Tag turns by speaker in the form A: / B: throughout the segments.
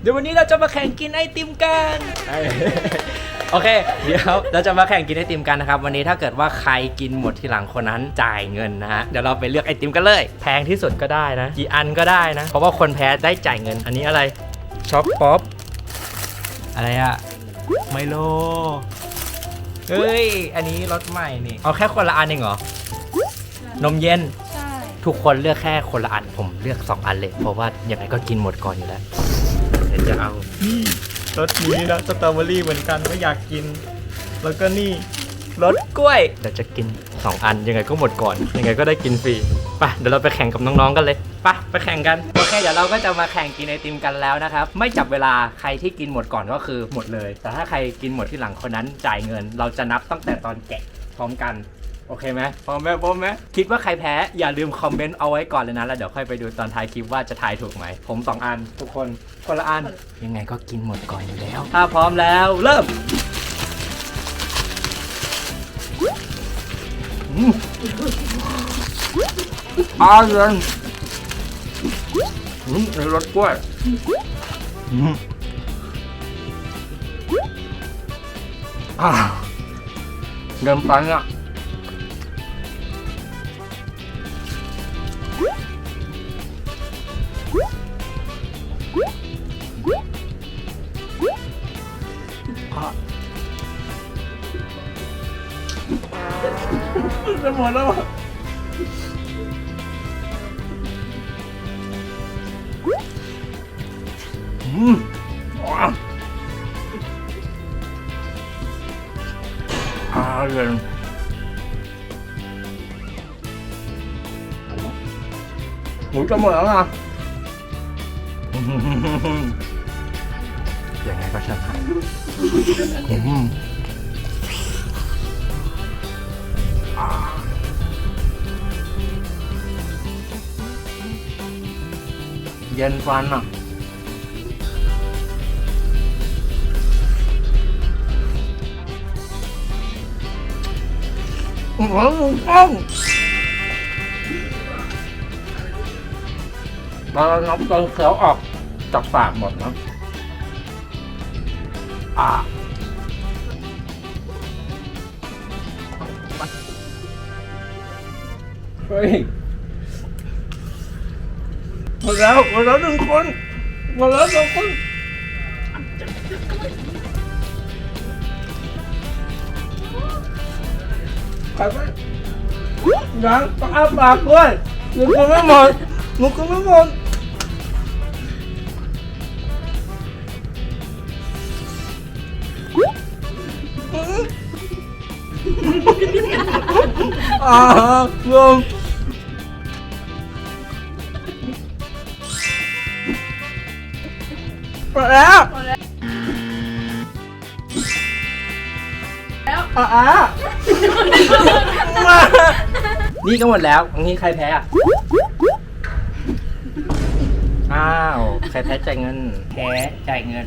A: เดี๋ยววันนี้เราจะมาแข่งกินไอติมกันโอเค เดี๋ยวเราจะมาแข่งกินไอติมกันนะครับ วันนี้ถ้าเกิดว่าใครกินหมดทีหลังคนนั้นจ่ายเงินนะฮะ เดี๋ยวเราไปเลือกไอติมกันเลย แพงที่สุดก็ได้นะ กี่อันก็ได้นะ เพราะว่าคนแพ้ได้จ่ายเงิน อันนี้อะไร ช็อกป๊อป อะไรอะไมโล เฮ้ย อันนี้รสใหม่นี่ เอาแค่คนละอันเองเหรอ นมเย็น
B: ใช่
A: ทุกคนเลือกแค่คนละอัน ผมเลือก 2 อันเลย เพราะว่ายังไงก็กินหมดก่อนอยู่แล้ว เดี๋ยวจะเอานี่รสนี้นะสตรอเบอรี่เหมือนกันไม่อยากกิน แล้วก็นี่รสกล้วยเดี๋ยวจะกิน 2 อันยังไงก็หมดก่อน ยังไงก็ได้กินฟรีไปเดี๋ยวเราไปแข่งกับน้องๆกันเลยไปไปแข่งกันโอเคเดี๋ยวเราก็จะมาแข่งกินไอติมกันแล้วนะครับ ไม่จับเวลาใครที่กินหมดก่อนก็คือหมดเลย แต่ถ้าใครกินหมดที่หลังคนนั้นจ่ายเงิน เราจะนับตั้งแต่ตอนแกะพร้อมกัน โอเคไหมพร้อมไหมพร้อมไหมคิดว่าใครแพ้อย่าลืมคอมเมนต์เอาไว้ก่อนเลยนะ แล้วเดี๋ยวค่อยไปดูตอนท้ายคลิปว่าจะทายถูกไหม ผมสองอัน ทุกคน คนละอัน ยังไงก็กินหมดก่อนอยู่แล้ว ถ้าพร้อมแล้วเริ่มอืมอร่อยอืมในรสกล้วยอืมอ่าเดินไปอะ จะหมดแล้วอะอืมว้าวอร่อยหมูจะหมดแล้วนะอืมยังไงก็ชนะอื เย็นฟันอะโอ้โหป้องเรานับตอนเคี้ยวออกจากปากหมดนะอ่าเฮ้ย หมดแล้วหมดแล้วหนึ่ งคนหมดแล้วสองคนใครไปยังต้องอ้าปากด้วยหนูกินไม่หมดหนูกินไม่หมดอ่าลงหมดแล้ว
B: แล้ว
A: อะอะนี่ก็หมดแล้วอันนี้ใครแพ้อะอ้าวใครแพ้จ่ายเงินแพ้จ่ายเงิน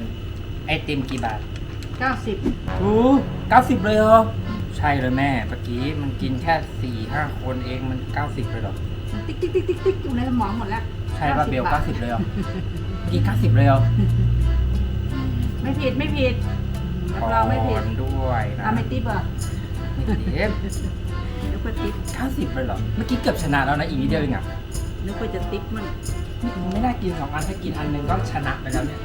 A: ไอติมกี่บาท
B: เก้าสิบ
A: โอ้เก้าสิบเลยเหรอ ใช่เลยแม่เมื่อกี้มันกินแค่สี่ห้าคนเองมันเก้าสิบเลยเหรอ
B: ติ๊กติ๊กติ๊กติ๊กติ๊กอยู่ในสมองหมดแล้ว
A: ใช่ป่ะเบล
B: บา
A: เก้า
B: ท
A: สิบเลยเหรอ กินเก้าสิบเลยเหรอ
B: ไม่ผิดไม่ผิดรับรองไม่ผิด
A: ขอด้วยนะ
B: เอาไม่ติ๊บเหรอะ
A: ไม่ผิด
B: นึกว่าติ๊บ
A: เก้าสิบเลยเหรอ เมื่อกี้เกือบชนะแล้วนะอีกนิดเดียวเองอะ
B: นึกว่าจะติ๊บมัน
A: ไม่น่ากินสองอันถ้ากินอันหนึ่งก็ชนะไปแล้วเนี่ย